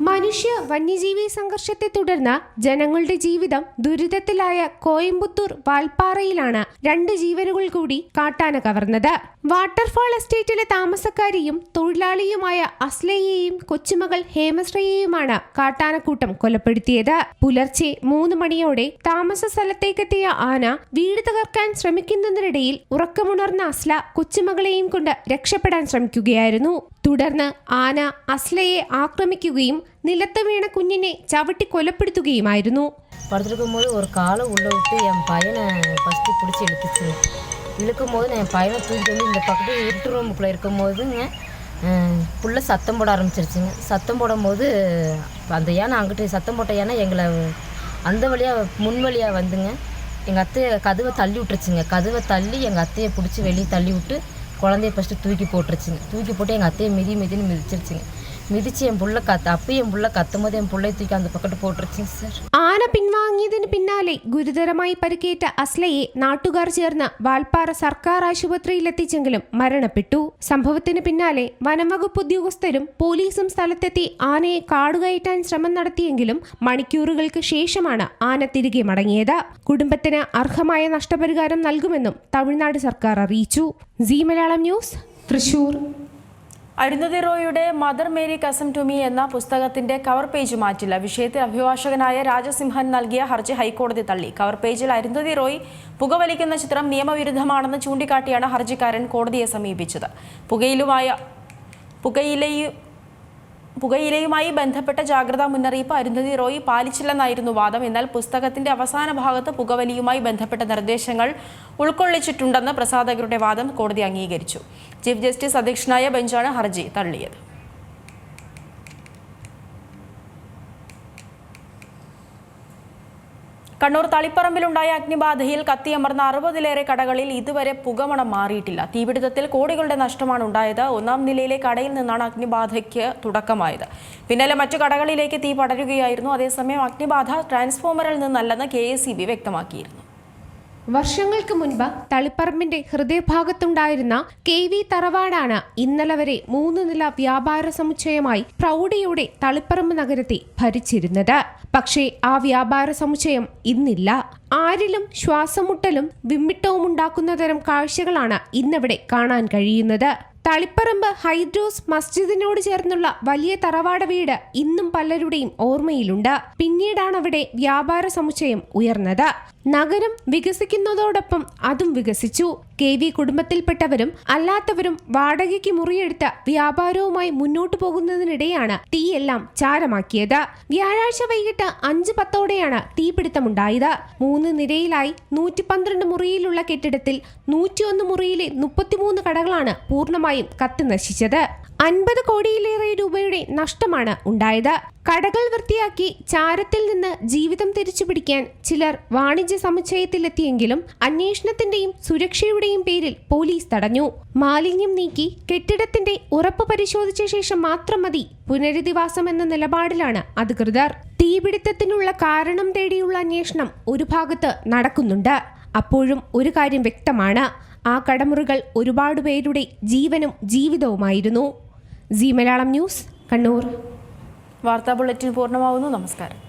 മനുഷ്യ വന്യജീവി സംഘർഷത്തെ തുടർന്ന് ജനങ്ങളുടെ ജീവിതം ദുരിതത്തിലായ കോയമ്പത്തൂർ വാൽപ്പാറയിലാണ് രണ്ട് ജീവനുകൾ കൂടി കാട്ടാന കവർന്നത്. വാട്ടർഫാൾ എസ്റ്റേറ്റിലെ താമസക്കാരിയും തൊഴിലാളിയുമായ അസ്ലയെയും കൊച്ചുമകൾ ഹേമശ്രയെയുമാണ് കാട്ടാനക്കൂട്ടം കൊലപ്പെടുത്തിയത്. പുലർച്ചെ മൂന്ന് മണിയോടെ താമസ സ്ഥലത്തേക്കെത്തിയ ആന വീട് തകർക്കാൻ ശ്രമിക്കുന്നതിനിടയിൽ ഉറക്കമുണർന്ന അസ്ല കൊച്ചുമകളെയും കൊണ്ട് രക്ഷപ്പെടാൻ ശ്രമിക്കുകയായിരുന്നു. തുടർന്ന് ആന അസ്ലയെ ആക്രമിക്കുകയും നിലത്ത് വീണ കുഞ്ഞിനെ ചവിട്ടി കൊലപ്പെടുത്തുകയുമായിരുന്നു. படுத்துருக்கும் போது ஒரு காலை உள்ளே விட்டு என் பையனை ஃபஸ்ட்டு பிடிச்சி இழுத்துச்சு இழுக்கும் என் பையனை தூக்கிட்டு வந்து இந்த பக்கத்து இருட்டு ரூமுக்குள்ளே இருக்கும் போதுங்க புள்ள சத்தம் போட ஆரம்பிச்சிருச்சுங்க சத்தம் போடும்போது அந்த யானை அங்கிட்டு சத்தம் போட்ட யானை எங்களை அந்த வழியாக முன் வழியாக வந்துங்க எங்கள் அத்தையை கதவை தள்ளி விட்டுருச்சுங்க கதவை தள்ளி எங்கள் அத்தையை பிடிச்சி வெளியே தள்ளி விட்டு குழந்தைய ஃபஸ்ட்டு தூக்கி போட்டுருச்சுங்க தூக்கி போட்டு எங்கள் அத்தையை மிதி மிதின்னு மிதிச்சிருச்சுங்க மிதிச்சு என் புள்ள கத்து அப்போ என் புள்ள கத்தும் போது என் புள்ளைய தூக்கி அந்த பக்கத்து போட்டுருச்சுங்க சார் ആന പിൻവാങ്ങിയതിന് പിന്നാലെ ഗുരുതരമായി പരിക്കേറ്റ അസ്ലയെ നാട്ടുകാർ ചേർന്ന് വാൽപ്പാറ സർക്കാർ ആശുപത്രിയിലെത്തിച്ചെങ്കിലും മരണപ്പെട്ടു സംഭവത്തിന് പിന്നാലെ വനംവകുപ്പ് ഉദ്യോഗസ്ഥരും പോലീസും സ്ഥലത്തെത്തി ആനയെ കാടുകയറ്റാൻ ശ്രമം നടത്തിയെങ്കിലും മണിക്കൂറുകൾക്ക് ശേഷമാണ് ആന തിരികെ മടങ്ങിയത് കുടുംബത്തിന് അർഹമായ നഷ്ടപരിഹാരം നൽകുമെന്നും തമിഴ്നാട് സർക്കാർ അറിയിച്ചു സി മലയാളം ന്യൂസ് തൃശൂർ അരുന്ധതി റോയിയുടെ മദർ മേരി കസം ടു മീ എന്ന പുസ്തകത്തിന്റെ കവർ പേജ് മാറ്റില്ല. വിഷയത്തിൽ അഭിഭാഷകനായ രാജസിംഹൻ നൽകിയ ഹർജി ഹൈക്കോടതി തള്ളി. കവർ പേജിൽ അരുന്നതി റോയ് പുകവലിക്കുന്ന ചിത്രം നിയമവിരുദ്ധമാണെന്ന് ചൂണ്ടിക്കാട്ടിയാണ് ഹർജിക്കാരൻ കോടതിയെ സമീപിച്ചത്. പുകയിലുമായ പുകയിലയു പുകയിലയുമായി ബന്ധപ്പെട്ട ജാഗ്രതാ മുന്നറിയിപ്പ് അരുന്ധതി റോയ് പാലിച്ചില്ലെന്നായിരുന്നു വാദം. എന്നാൽ പുസ്തകത്തിന്റെ അവസാന ഭാഗത്ത് പുകവലിയുമായി ബന്ധപ്പെട്ട നിർദ്ദേശങ്ങൾ ഉൾക്കൊള്ളിച്ചിട്ടുണ്ടെന്ന് പ്രസാധകരുടെ വാദം കോടതി അംഗീകരിച്ചു. ചീഫ് ജസ്റ്റിസ് അധ്യക്ഷനായ ബെഞ്ചാണ് ഹർജി തള്ളിയത്. കണ്ണൂർ തളിപ്പറമ്പിലുണ്ടായ അഗ്നിബാധയിൽ കത്തിയമർന്ന അറുപതിലേറെ കടകളിൽ ഇതുവരെ പുകമണം മാറിയിട്ടില്ല. തീപിടുത്തത്തിൽ കോടികളുടെ നഷ്ടമാണ് ഉണ്ടായത്. ഒന്നാം നിലയിലെ കടയിൽ നിന്നാണ് അഗ്നിബാധയ്ക്ക് തുടക്കമായത്. പിന്നാലെ മറ്റു കടകളിലേക്ക് തീ പടരുകയായിരുന്നു. അതേസമയം അഗ്നിബാധ ട്രാൻസ്ഫോമറിൽ നിന്നല്ലെന്ന് കെ വ്യക്തമാക്കിയിരുന്നു. വർഷങ്ങൾക്ക് മുൻപ് തളിപ്പറമ്പിന്റെ ഹൃദയഭാഗത്തുണ്ടായിരുന്ന കെ വി തറവാടാണ് ഇന്നലെ വരെ മൂന്ന് നില വ്യാപാര സമുച്ചയമായി പ്രൗഢിയോടെ തളിപ്പറമ്പ് നഗരത്തെ ഭരിച്ചിരുന്നത്. പക്ഷേ ആ വ്യാപാര സമുച്ചയം ഇന്നില്ല. ആരിലും ശ്വാസമുട്ടലും വിമ്മിട്ടവും ഉണ്ടാക്കുന്ന തരം കാഴ്ചകളാണ് ഇന്നിവിടെ കാണാൻ കഴിയുന്നത്. തളിപ്പറമ്പ് ഹൈഡ്രോസ് മസ്ജിദിനോട് ചേർന്നുള്ള വലിയ തറവാട വീട് ഇന്നും പലരുടെയും ഓർമ്മയിലുണ്ട്. പിന്നീടാണ് അവിടെ വ്യാപാര സമുച്ചയം ഉയർന്നത്. നഗരം വികസിക്കുന്നതോടൊപ്പം അതും വികസിച്ചു. കെ വി കുടുംബത്തിൽപ്പെട്ടവരും അല്ലാത്തവരും വാടകയ്ക്ക് മുറിയെടുത്ത വ്യാപാരവുമായി മുന്നോട്ടു പോകുന്നതിനിടെയാണ് തീയെല്ലാം ചാരമാക്കിയത്. വ്യാഴാഴ്ച വൈകിട്ട് അഞ്ച് പത്തോടെയാണ് തീപിടുത്തമുണ്ടായത്. മൂന്ന് നിരയിലായി നൂറ്റി പന്ത്രണ്ട് മുറിയിലുള്ള കെട്ടിടത്തിൽ നൂറ്റിയൊന്ന് മുറിയിലെ മുപ്പത്തിമൂന്ന് കടകളാണ് പൂർണമായും കത്തി നശിച്ചത്. അൻപത് കോടിയിലേറെ രൂപയുടെ നഷ്ടമാണ് ഉണ്ടായത്. കടകൾ വൃത്തിയാക്കി ചാരത്തിൽ നിന്ന് ജീവിതം തിരിച്ചുപിടിക്കാൻ ചിലർ വാണിജ്യ സമുച്ചയത്തിലെത്തിയെങ്കിലും അന്വേഷണത്തിന്റെയും സുരക്ഷയുടെയും പേരിൽ പോലീസ് തടഞ്ഞു. മാലിന്യം നീക്കി കെട്ടിടത്തിന്റെ ഉറപ്പ് പരിശോധിച്ച ശേഷം മാത്രം മതി പുനരധിവാസം എന്ന നിലപാടിലാണ് അധികൃതർ. തീപിടുത്തത്തിനുള്ള കാരണം തേടിയുള്ള അന്വേഷണം ഒരു ഭാഗത്ത് നടക്കുന്നുണ്ട്. അപ്പോഴും ഒരു കാര്യം വ്യക്തമാണ്. ആ കടമുറികൾ ഒരുപാട് പേരുടെ ജീവനും ജീവിതവുമായിരുന്നു. G Malayalam news Kannur. വാർത്താ ബുള്ളറ്റിൻ പൂർണമാവുന്നു. നമസ്കാരം.